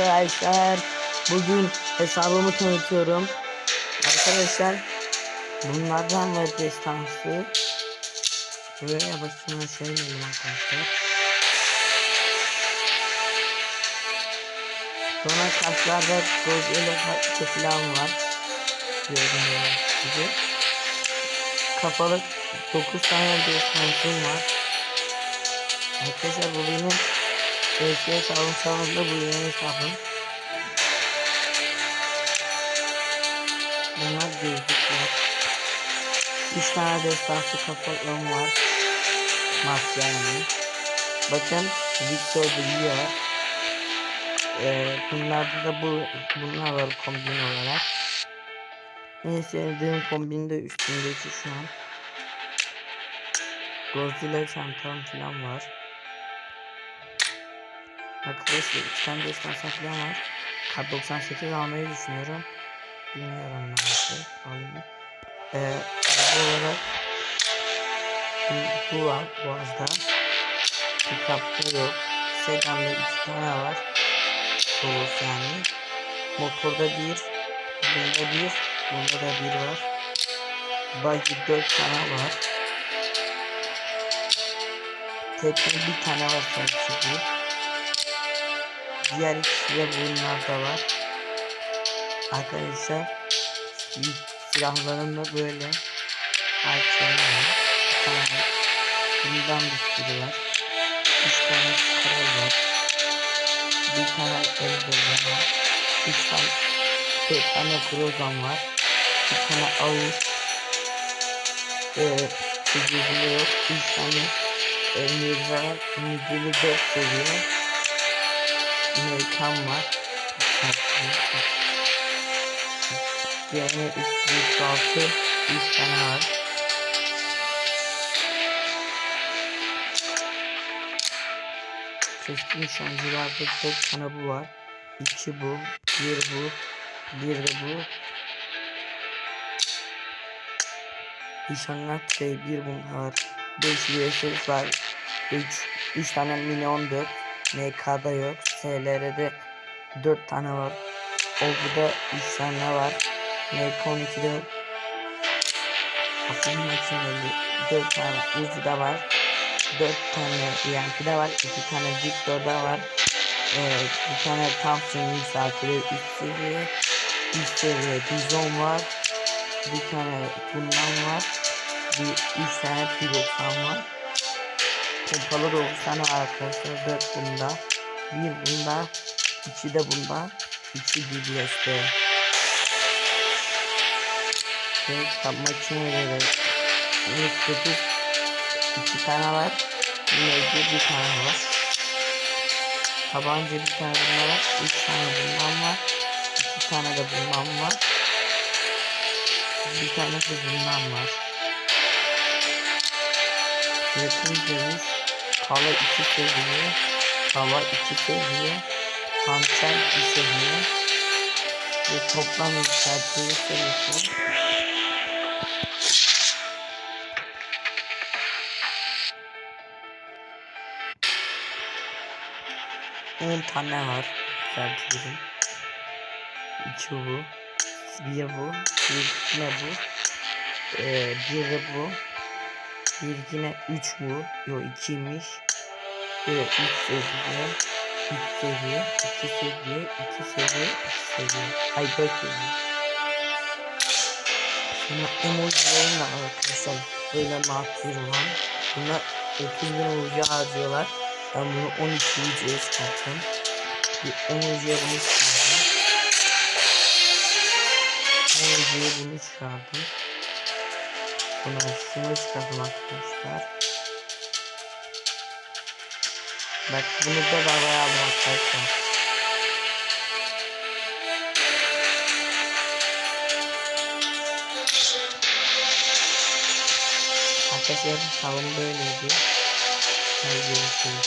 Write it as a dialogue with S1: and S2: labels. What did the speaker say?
S1: arkadaşlar. Bugün hesabımı tanıtıyorum. Arkadaşlar bunlardan var destansı. Böyle başına söyleyelim arkadaşlar. Sonra kaslarda gözüyle farklı falan var. Gördüğünüz gibi. Kafalı 9 tane destansım var. Arkadaşlar bu benim eski hesabım sonunda bu yeni hesabım. Bunlar gözlükler. 3 tane destansı kafalığım var. Maske yani. Bakın Victor biliyor. Ee, bunlarda da bu bunlar var kombin olarak. En sevdiğim kombin de üstündeki şu an. Godzilla çantam falan var. Arkadaşlar iki tane destan falan var. Kar 98 almayı düşünüyorum. Bilmiyorum nasıl alayım. mı? Ee, araba olarak bu, bu var Boğaz'da. Pickup'ta yok. Sedan'da iki tane var. Toros yani. Motorda bir. Bunda bir. Bunda da bir var. Buggy dört tane var. Tekne bir tane var bu. Diğer ikisi de bunlarda var. Arkadaşlar silahlarım da böyle. Var. Bir tane. Bundan bir sürü var. Üç tane scroll var. Bir tane eldiven var. Üç tane dört tane krozan var. Bir tane avuç. Ee, sekizinde yok. Üç tane emir var. Midili dört seviye. Amerikan var. Yani 306 3 tane var. Keskin nişancılarda 4 tane bu var. 2 bu, 1 bu, 1 de bu. Nişanlar şey 1 bunda var. 5 VSS var. 3 3 tane mini 14. MK'da yok. SLR'de 4 tane var. Olgu'da 3 tane var. MK12'de Asıl makineli 4 tane Uzi'de var. 4 tane EMP'de var. 2 tane Victor'da var. Ee, bir tane Thompson misafiri 3 seviye. 3 seviye Bizon var. Bir tane bundan var. Bir 3 tane P90 var. Pompalı 9 tane var arkadaşlar. 4 bunda. 1 bunda. 2 de bunda. 2 DBS'de. Ve makineleri. 9 2 tane var. Yine bir tane var. Tabanca bir tane bundan var. 3 tane bundan var. 2 tane de bundan var. Bir tane de bundan var. Yakın dönüş. Kala 2 seviye. Hava 2 seviye. Hançer 1 seviye. Ve toplam yükseltici seviyesi. On tane var. Yükseltiyorum. İki bu. Bir bu. Bir yine bu. Ee, bir de bu. Bir yine üç bu. Yok ikiymiş. Evet üç seviye. Üç seviye. iki seviye. iki seviye. iki seviye. Ay dört seviye. Sonra emojilerim de arkadaşlar. Böyle makul olan. Bunlar 30 bin emoji harcıyorlar. Ben bunu 12 videoya çıkarttım. Bir emojiye bunu çıkardım. Emojiye bunu çıkardım. Sonra şunu çıkardım arkadaşlar. Bak bunu da babaya aldım arkadaşlar. Arkadaşlar hesabım böyleydi. Hadi görüşürüz.